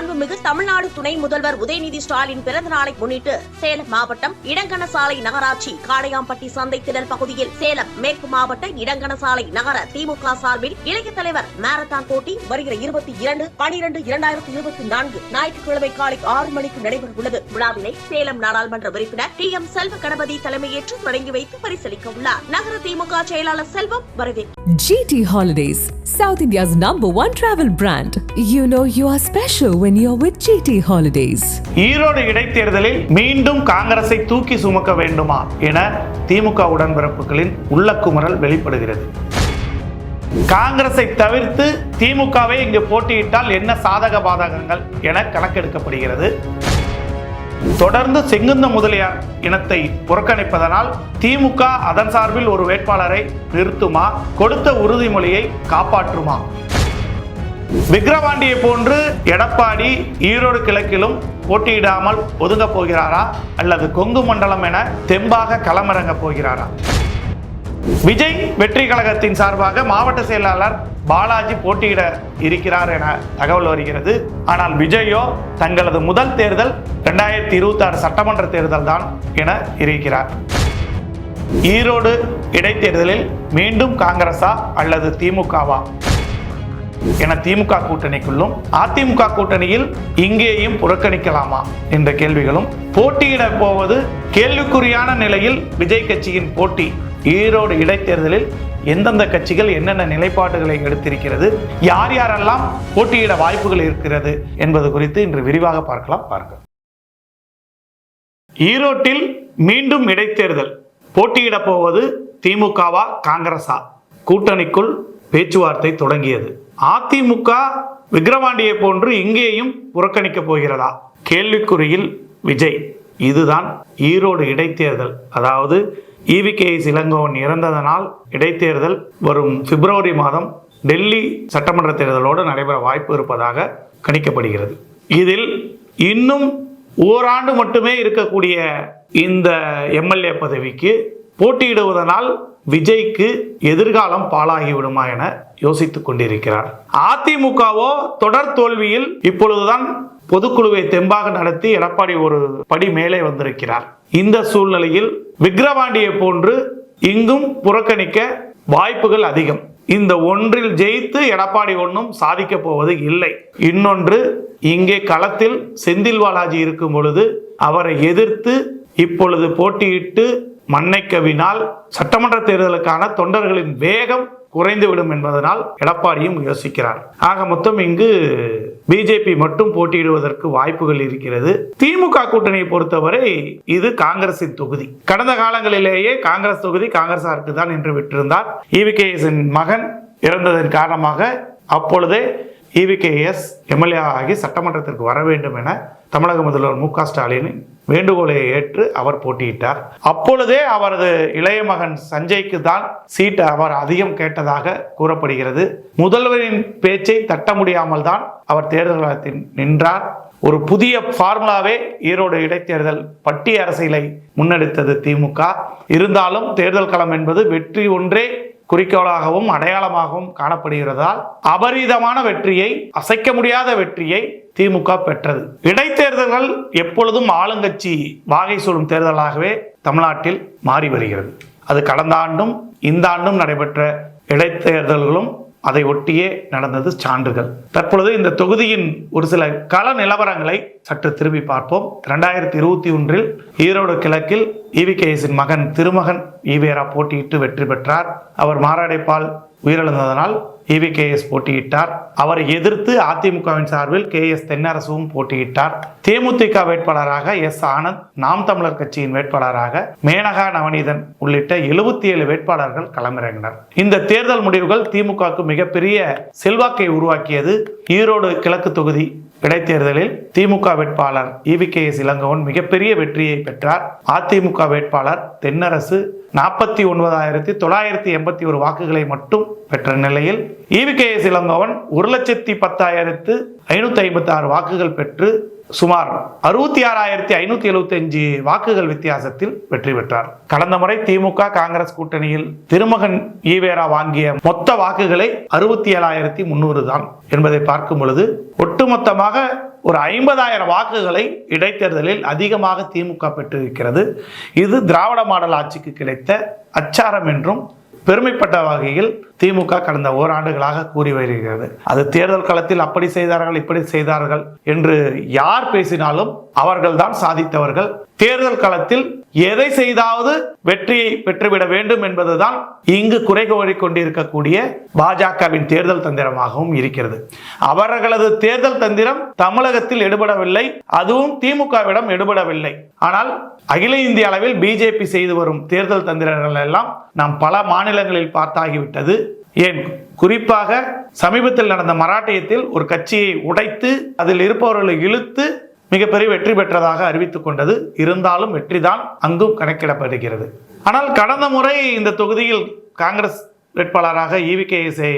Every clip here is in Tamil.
மாண்புமிகு தமிழ்நாடு துணை முதல்வர் உதயநிதி ஸ்டாலின் பிறந்த நாளை முன்னிட்டு சேலம் மாவட்டம் இடங்கணசாலை நகராட்சி காளையாம்பட்டி சந்தை திடல் பகுதியில் சேலம் மேற்கு மாவட்ட இடங்கணசாலை நகர திமுக சார்பில் இளைய தலைவர் மாரத்தான் போட்டி வருகிற இருபத்தி இரண்டு பனிரெண்டு இரண்டாயிரத்தி இருபத்தி நான்கு ஞாயிற்றுக்கிழமை காலை ஆறு மணிக்கு நடைபெற உள்ளது விழாவினை சேலம் நாடாளுமன்ற உறுப்பினர் டி எம் செல்வ கணபதி தலைமையேற்று தொடங்கி வைத்து பரிசீலிக்க உள்ளார். நகர திமுக செயலாளர் செல்வம் வரவேற்றார் GT Holidays, South India's number one travel brand. You know you are special when you're with GT Holidays. Erode இடைத்தேர்தலில் மீண்டும் காங்கிரஸை தூக்கி சுமக்க வேண்டுமா என திமுக உடன்பிறப்புகளின் உள்ளக்குமரல் வெளிப்படுகிறது. காங்கிரஸை தவிர்த்து திமுகவை இங்கு போட்டியிட்டால் என்ன சாதக பாதகங்கள் என கணக்கெடுக்கப்படுகிறது. தொடர்ந்து செங்குந்த முதலியார் இனத்தை புறக்கணிப்பதனால் திமுக அதன் சார்பில் ஒரு வேட்பாளரை நிறுத்துமா கொடுத்த உறுதிமொழியை காப்பாற்றுமா? விக்ரவாண்டியை போன்று எடப்பாடி ஈரோடு கிழக்கிலும் போட்டியிடாமல் ஒதுங்க போகிறாரா அல்லது கொங்கு மண்டலம் என தெம்பாக களமிறங்க போகிறாரா? விஜய் வெற்றி கழகத்தின் சார்பாக மாவட்ட செயலாளர் பாலாஜி போட்டியிட இருக்கிறார் என தகவல் வருகிறது. ஆனால் விஜயோ தங்களது முதல் தேர்தல் இரண்டாயிரத்தி இருபத்தி ஆறு சட்டமன்ற தேர்தல் தான் என இருக்கிறார். ஈரோடு இடைத்தேர்தலில் மீண்டும் காங்கிரஸா அல்லது திமுகவா? என திமுக கூட்டணிக்குள்ளும் அதிமுக கூட்டணியில் இங்கேயும் புறக்கணிக்கலாமா என்ற கேள்விகளும் போட்டியிட போவது கேள்விக்குறியான நிலையில் விஜய் கட்சியின் போட்டி ஈரோடு இடைத்தேர்தலில் எந்தெந்த கட்சிகள் என்னென்ன நிலைப்பாடுகளை எடுத்திருக்கிறது யார் யாரெல்லாம் போட்டியிட வாய்ப்புகள் இருக்கிறது என்பது குறித்து இன்று விரிவாக பார்க்கலாம் பாருங்க ஈரோட்டில் மீண்டும் இடைத்தேர்தல். போட்டியிட போவது திமுகவா காங்கிரஸா? கூட்டணிக்குள் பேச்சுவார்த்தை தொடங்கியது. அதிமுக விக்ரவாண்டியை போன்று இங்கேயும் புறக்கணிக்க போகிறதா? கேள்விக்குறியில் விஜய். இதுதான் ஈரோடு இடைத்தேர்தல். அதாவது இவிகே இளங்கோவன் இறந்ததனால் இடைத்தேர்தல் வரும் பிப்ரவரி மாதம் டெல்லி சட்டமன்ற தேர்தலோடு நடைபெற வாய்ப்பு இருப்பதாக கணிக்கப்படுகிறது. இதில் இன்னும் ஓராண்டு மட்டுமே இருக்கக்கூடிய இந்த எம்எல்ஏ பதவிக்கு போட்டியிடுவதனால் விஜய்க்கு எதிர்காலம் பாலாகி விடுமா என யோசித்துக் கொண்டிருக்கிறார். அதிமுகவோ தொடர் தோல்வியில் இப்பொழுதுதான் பொதுக்குழுவை தெம்பாக நடத்தி எடப்பாடி ஒரு படி மேலே வந்திருக்கிறார். இந்த சூழ்நிலையில் விக்கிரவாண்டியை போன்று இங்கும் புறக்கணிக்க வாய்ப்புகள் அதிகம். இந்த ஒன்றில் ஜெயித்து எடப்பாடி ஒன்றும் சாதிக்க போவது இல்லை. இன்னொன்று இங்கே களத்தில் செந்தில் பாலாஜி இருக்கும் பொழுது அவரை எதிர்த்து இப்பொழுது போட்டியிட்டு மன்னைக்கவினால் சட்டமன்ற தேர்தலுக்கான தொண்டர்களின் வேகம் குறைந்துவிடும் என்பதனால் எடப்பாடியும் யோசிக்கிறார். ஆக மொத்தம் இங்கு பிஜேபி மட்டும் போட்டியிடுவதற்கு வாய்ப்புகள் இருக்கிறது. திமுக கூட்டணியை பொறுத்தவரை இது காங்கிரசின் தொகுதி. கடந்த காலங்களிலேயே காங்கிரஸ் தொகுதி காங்கிரசாருக்கு தான் என்று விட்டிருந்தார். இவிகேஎஸின் மகன் இறந்ததன் காரணமாக அப்பொழுதே இவிகேஎஸ் எம்எல்ஏ ஆகி சட்டமன்றத்திற்கு வர வேண்டும் என தமிழக முதல்வர் மு க ஸ்டாலின் வேண்டுகோளை ஏற்று அவர் போட்டியிட்டார். அப்பொழுதே அவரது இளைய மகன் சஞ்சய்க்கு தான் சீட் அவர் அதிகம் கேட்டதாக கூறப்படுகிறது. முதல்வரின் பேச்சை தட்ட முடியாமல் தான் அவர் தேர்தல் களத்தில் நின்றார். ஒரு புதிய ஃபார்முலாவே ஈரோடு இடைத்தேர்தல் பட்டி அரசியலை முன்னெடுத்தது திமுக இருந்தாலும் தேர்தல் களம் என்பது வெற்றி ஒன்றே குறிக்கோளாகவும் அடையாளமாகவும் காணப்படுகிறதால் அபரீதமான வெற்றியை அசைக்க முடியாத வெற்றியை திமுக பெற்றது. இடைத்தேர்தல்கள் எப்பொழுதும் ஆளுங்கட்சி வாகை சூடும் தேர்தலாகவே தமிழ்நாட்டில் மாறி வருகிறது. அது கடந்த ஆண்டும் இந்த ஆண்டும் நடைபெற்ற இடைத்தேர்தல்களும் அதை ஒட்டியே நடந்தது சான்றுகள். தற்பொழுது இந்த தொகுதியின் ஒரு சில கள நிலவரங்களை சற்று திரும்பி பார்ப்போம். இரண்டாயிரத்தி இருபத்தி ஒன்றில் ஈரோடு கிழக்கில் இவிகேஎஸின் மகன் திருமகன் ஈவேரா போட்டியிட்டு வெற்றி பெற்றார். அவர் மாரடைப்பால் உயிரிழந்ததனால் இவிகேஎஸ் போட்டியிட்டார். அவரை எதிர்த்து அதிமுகவின் சார்பில் கே எஸ் தென்னரசுவும் போட்டியிட்டார். தேமுதிக வேட்பாளராக எஸ் ஆனந்த் நாம் தமிழர் கட்சியின் வேட்பாளராக மேனகா நவநீதன் உள்ளிட்ட எழுபத்தி ஏழு வேட்பாளர்கள் களமிறங்கினர். இந்த தேர்தல் முடிவுகள் திமுகவுக்கு மிகப்பெரிய செல்வாக்கை உருவாக்கியது. ஈரோடு கிழக்கு தொகுதி இடைத்தேர்தலில் திமுக வேட்பாளர் இவிகேஎஸ் இளங்கவன் மிகப்பெரிய வெற்றியை பெற்றார். அதிமுக வேட்பாளர் தென்னரசு நாற்பத்தி ஒன்பதாயிரத்தி தொள்ளாயிரத்தி எண்பத்தி ஒரு வாக்குகளை மட்டும் பெற்ற நிலையில் இவிகேஎஸ் இளங்கோவன் ஒரு லட்சத்தி பத்தாயிரத்து ஐநூத்தி ஐம்பத்தி ஆறு வாக்குகள் பெற்று சுமார் அறுபத்தி ஆறாயிரத்தி ஐநூத்தி எழுபத்தி அஞ்சு வாக்குகள் வித்தியாசத்தில் வெற்றி பெற்றார். கடந்த முறை திமுக காங்கிரஸ் கூட்டணியில் திருமகன் ஈவேரா வாங்கிய மொத்த வாக்குகளை அறுபத்தி ஏழாயிரத்தி முன்னூறு தான் என்பதை பார்க்கும் பொழுது ஒட்டுமொத்தமாக ஒரு ஐம்பதாயிரம் வாக்குகளை இடைத்தேர்தலில் அதிகமாக திமுக பெற்றிருக்கிறது. இது திராவிட மாடல் ஆட்சிக்கு கிடைத்த அச்சாரம் என்றும் பெருமைப்பட்ட வகையில் திமுக கடந்த ஓராண்டுகளாக கூறி வருகிறது. அது தேர்தல் களத்தில் அப்படி செய்தார்கள் இப்படி செய்தார்கள் என்று யார் பேசினாலும் அவர்கள்தான் சாதித்தவர்கள். தேர்தல் களத்தில் எதை செய்தாவது வெற்றியை பெற்றுவிட வேண்டும் என்பதுதான் இங்கு குறை கொண்டிருக்கக்கூடிய பாஜகவின் தேர்தல் தந்திரமாகவும் இருக்கிறது. அவர்களது தேர்தல் தந்திரம் தமிழகத்தில் எடுபடவில்லை அதுவும் திமுகவிடம் எடுபடவில்லை. ஆனால் அகில இந்திய அளவில் பிஜேபி செய்து வரும் தேர்தல் தந்திரங்கள் எல்லாம் நாம் பல மாநிலங்களில் பார்த்தாகிவிட்டது. ஏன்? குறிப்பாக சமீபத்தில் நடந்த மராட்டியத்தில் ஒரு கட்சியை உடைத்து அதில் இருப்பவர்களை இழுத்து மிகப்பெரிய வெற்றி பெற்றதாக அறிவித்துக் கொண்டது. இருந்தாலும் வெற்றிதான் அங்கும் கணக்கிடப்படுகிறது. ஆனால் கடந்த முறை இந்த தொகுதியில் காங்கிரஸ் வேட்பாளராக இவிகேஎஸ்ஐ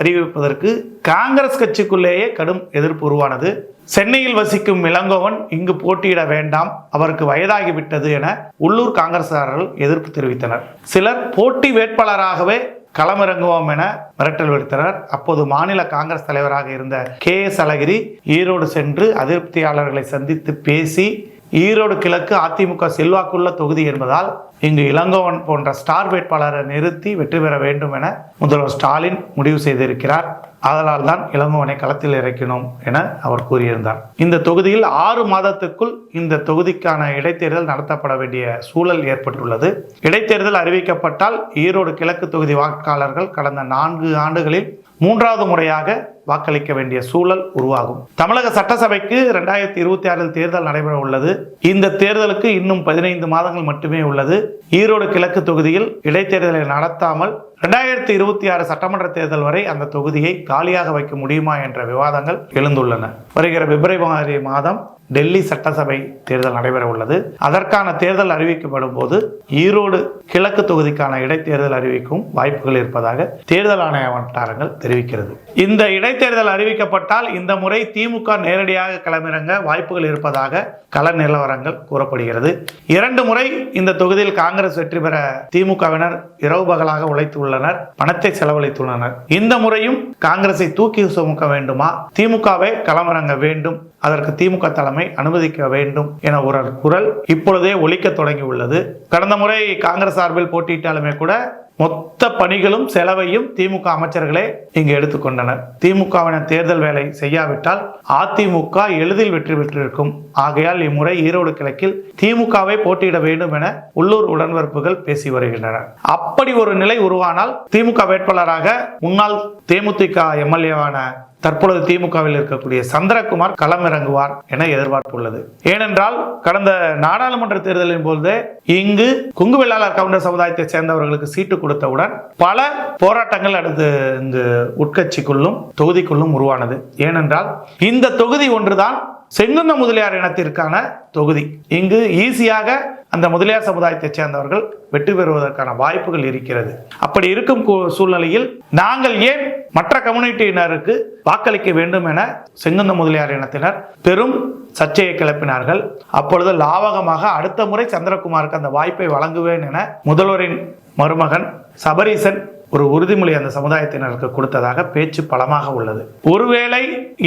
அறிவிப்பதற்கு காங்கிரஸ் கட்சிக்குள்ளேயே கடும் எதிர்ப்பு உருவானது. சென்னையில் வசிக்கும் இளங்கோவன் இங்கு போட்டியிட வேண்டாம் அவருக்கு வயதாகிவிட்டது என உள்ளூர் காங்கிரசாரர்கள் எதிர்ப்பு தெரிவித்தனர். சிலர் போட்டி வேட்பாளராகவே களமிறங்குவோம் என மிரட்டல் விடுத்தனர். அப்போது மாநில காங்கிரஸ் தலைவராக இருந்த கே எஸ் அழகிரி ஈரோடு சென்று அதிருப்தியாளர்களை சந்தித்து பேசி ஈரோடு கிழக்கு அதிமுக செல்வாக்குள்ள தொகுதி என்பதால் இங்கு இளங்கோவன் போன்ற ஸ்டார் வேட்பாளரை நிறுத்தி வெற்றி பெற வேண்டும் என முதல்வர் ஸ்டாலின் முடிவு செய்திருக்கிறார். அதனால் தான் இளங்கோவனை களத்தில் இறக்கினோம் என அவர் கூறியிருந்தார். இந்த தொகுதியில் ஆறு மாதத்துக்குள் இந்த தொகுதிக்கான இடைத்தேர்தல் நடத்தப்பட வேண்டிய சூழல் ஏற்பட்டுள்ளது. இடைத்தேர்தல் அறிவிக்கப்பட்டால் ஈரோடு கிழக்கு தொகுதி வாக்காளர்கள் கடந்த நான்கு ஆண்டுகளில் மூன்றாவது முறையாக வாக்களிக்க வேண்டிய சூழல் உருவாகும். தமிழக சட்டசபைக்கு ரெண்டாயிரத்தி இருபத்தி ஆறில் தேர்தல் நடைபெற உள்ளது. இந்த தேர்தலுக்கு இன்னும் பதினைந்து மாதங்கள் மட்டுமே உள்ளது. ஈரோடு கிழக்கு தொகுதியில் இடைத்தேர்தலை நடத்தாமல் ரெண்டாயிரத்தி இருபத்தி ஆறு சட்டமன்ற தேர்தல் வரை அந்த தொகுதியை காலியாக வைக்க முடியுமா என்ற விவாதங்கள் எழுந்துள்ளன. வருகிற பிப்ரவரி மாதம் டெல்லி சட்டசபை தேர்தல் நடைபெற உள்ளது. அதற்கான தேர்தல் அறிவிக்கப்படும் போது ஈரோடு கிழக்கு தொகுதிக்கான இடைத்தேர்தல் அறிவிக்கும் வாய்ப்புகள் இருப்பதாக தேர்தல் ஆணைய வட்டாரங்கள் தெரிவிக்கிறது. இந்த இடைத்தேர்தல் அறிவிக்கப்பட்டால் இந்த முறை திமுக நேரடியாக களமிறங்க வாய்ப்புகள் இருப்பதாக கள நிலவரங்கள் கூறப்படுகிறது. இரண்டு முறை இந்த தொகுதியில் காங்கிரஸ் வெற்றி பெற திமுகவினர் இரவு பகலாக உழைத்துள்ளனர் பணத்தை செலவழித்துள்ளனர். இந்த முறையும் காங்கிரஸை தூக்கி சுமக்க வேண்டுமா? திமுகவை களமிறங்க வேண்டும் அதற்கு திமுக தலைமை அனுமதிக்க வேண்டும் என ஒரு குரல் இப்பொழுதே ஒழிக்க தொடங்கி உள்ளது கடந்த முறை காங்கிரஸ் சார்பில் போட்டியிட்டாலுமே கூட மொத்த பணிகளும் செலவையும் திமுக அமைச்சர்களே இங்கு எடுத்துக்கொண்டனர். திமுகவினர் தேர்தல் வேலை செய்யாவிட்டால் அதிமுக எளிதில் வெற்றி பெற்றிருக்கும். ஆகையால் இம்முறை ஈரோடு கிழக்கில் திமுகவை போட்டியிட வேண்டும் என உள்ளூர் உடன்பிறப்புகள் பேசி வருகின்றன அப்படி ஒரு நிலை உருவானால் திமுக வேட்பாளராக முன்னாள் தேமுதிக எம்எல்ஏவான தற்பொழுது திமுகவில் இருக்கக்கூடிய சந்திரகுமார் களமிறங்குவார் என எதிர்பார்ப்பு உள்ளது. ஏனென்றால் கடந்த நாடாளுமன்ற தேர்தலின் போது இங்கு குங்கு வெள்ளாளர் கவுண்டர் சமுதாயத்தை சேர்ந்தவர்களுக்கு சீட்டு கொடுத்தவுடன் பல போராட்டங்கள் அடுத்து இந்த உட்கட்சிக்குள்ளும் தொகுதிக்குள்ளும் உருவானது. ஏனென்றால் இந்த தொகுதி ஒன்றுதான் செங்குந்த முதலியார் இனத்திற்கான தொகுதி. இங்கு ஈஸியாக அந்த முதலியார் சமுதாயத்தைச் சேர்ந்தவர்கள் வெற்றி பெறுவதற்கான வாய்ப்புகள் இருக்கிறது. அப்படி இருக்கும் சூழ்நிலையில் நாங்கள் ஏன் மற்ற கம்யூனிட்டியினருக்கு வாக்களிக்க வேண்டும் என செங்குந்த முதலியார் இனத்தினர் பெரும் சர்ச்சையை கிளப்பினார்கள். அப்பொழுது லாவகமாக அடுத்த முறை சந்திரகுமாருக்கு அந்த வாய்ப்பை வழங்குவேன் என முதல்வரின் மருமகன் சபரீசன் ஒரு உறுதிமொழி அந்த சமுதாயத்தினருக்கு கொடுத்ததாக பேச்சு பலமாக உள்ளது. ஒருவேளை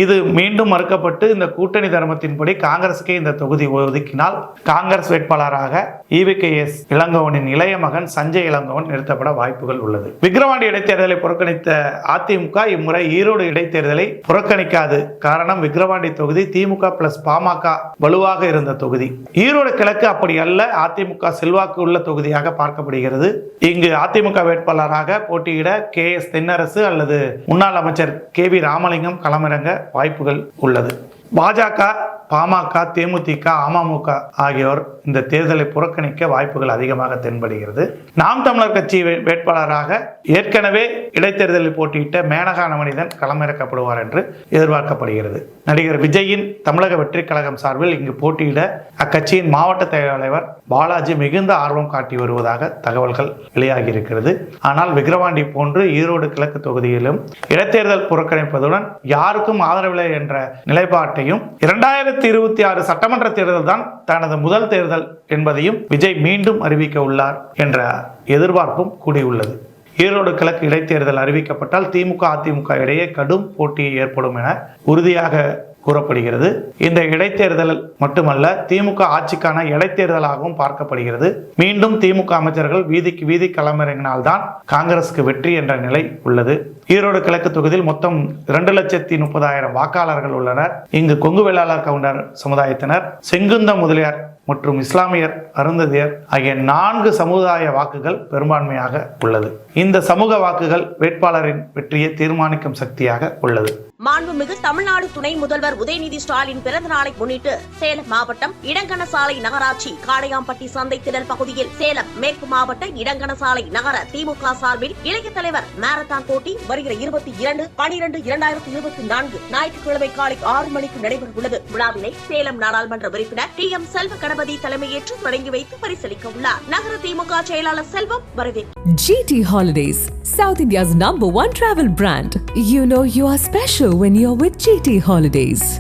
இது மீண்டும் மறுக்கப்பட்டு இந்த கூட்டணி தர்மத்தின்படி காங்கிரஸுக்கே இந்த தொகுதி ஒதுக்கினால் காங்கிரஸ் வேட்பாளராக இவிகேஎஸ் இளங்கோவனின் இளைய மகன் சஞ்சய் இளங்கோவன் நிறுத்தப்பட வாய்ப்புகள் உள்ளது. விக்கிரவாண்டி இடைத்தேர்தலை புறக்கணித்த அதிமுக இம்முறை ஈரோடு இடைத்தேர்தலை புறக்கணிக்காது காரணம் விக்கிரவாண்டி தொகுதி திமுக பிளஸ் பாமக வலுவாக இருந்த தொகுதி. ஈரோடு கிழக்கு அப்படி அல்ல அதிமுக செல்வாக்கு உள்ள தொகுதியாக பார்க்கப்படுகிறது. இங்கு அதிமுக வேட்பாளராக போட்டியிட கே எஸ் தென்னரசு அல்லது முன்னாள் அமைச்சர் கே வி ராமலிங்கம் களமிறங்க வாய்ப்புகள் உள்ளது. பாஜக பாமக தேமுதிக அமமுக ஆகியோர் இந்த தேர்தலை புறக்கணிக்க வாய்ப்புகள் அதிகமாக தென்படுகிறது. நாம் தமிழர் கட்சி வேட்பாளராக ஏற்கனவே இடைத்தேர்தலில் போட்டியிட்ட மேனகா மனிதன் களமிறக்கப்படுவார் என்று எதிர்பார்க்கப்படுகிறது. நடிகர் விஜயின் தமிழக வெற்றி கழகம் சார்பில் இங்கு போட்டியிட அக்கட்சியின் மாவட்ட தலைவர் பாலாஜி மிகுந்த ஆர்வம் காட்டி வருவதாக தகவல்கள் வெளியாகி இருக்கிறது ஆனால் விக்கிரவாண்டி போன்று ஈரோடு கிழக்கு தொகுதியிலும் இடைத்தேர்தல் புறக்கணிப்பதுடன் யாருக்கும் ஆதரவில்லை என்ற நிலைப்பாட்டையும் இரண்டாயிரத்தி இருபத்தி ஆறு சட்டமன்ற தேர்தல் தான் தனது முதல் தேர்தல் என்பதையும் விஜய் மீண்டும் அறிவிக்க உள்ளார் என்ற எதிர்பார்ப்பும் கூடியுள்ளது. ஈரோடு கிழக்கு இடைத்தேர்தல் அறிவிக்கப்பட்டால் திமுக அதிமுக இடையே கடும் போட்டி ஏற்படும் என உறுதியாக கூறப்படுகிறது. இந்த இடைத்தேர்தல் மட்டுமல்ல திமுக ஆட்சிக்கான இடைத்தேர்தலாகவும் பார்க்கப்படுகிறது. மீண்டும் திமுக அமைச்சர்கள் வீதிக்கு வீதி களமிறங்கினால்தான் காங்கிரஸுக்கு வெற்றி என்ற நிலை உள்ளது. ஈரோடு கிழக்கு தொகுதியில் மொத்தம் இரண்டு லட்சத்தி முப்பதாயிரம் வாக்காளர்கள் உள்ளனர். இங்கு கொங்கு வேளாளர் கவுண்டர் சமுதாயத்தினர் செங்குந்த முதலியார் மற்றும் இஸ்லாமியர் அருந்ததியர் ஆகிய நான்கு சமுதாய வாக்குகள் பெரும்பான்மையாக உள்ளது. இந்த சமூக வாக்குகள் வேட்பாளரின் வெற்றியை தீர்மானிக்கும் சக்தியாக உள்ளது. மாண்புமிகு தமிழ்நாடு துணை முதல்வர் உதயநிதி ஸ்டாலின் பிறந்த நாளை முன்னிட்டு சேலம் மாவட்டம் இடங்கணசாலை நகராட்சி காளையாம்பட்டி சந்தை திடல் பகுதியில் சேலம் மேற்கு மாவட்ட இடங்கணசாலை நகர திமுக சார்பில் இளைய தலைவர் மாரத்தான் போட்டி வருகிற இருபத்தி இரண்டு பனிரெண்டு இரண்டாயிரத்தி இருபத்தி நான்கு ஞாயிற்றுக்கிழமை காலை ஆறு மணிக்கு நடைபெற உள்ளது விழாவினை சேலம் நாடாளுமன்ற உறுப்பினர் டி எம் செல்வ கணபதி தலைமையேற்று தொடங்கி வைத்து பரிசளிக்க உள்ளார். நகர திமுக செயலாளர் செல்வம் வரவேற்றார் GT holidays South India's number one travel brand you know you are special when you're with GT Holidays.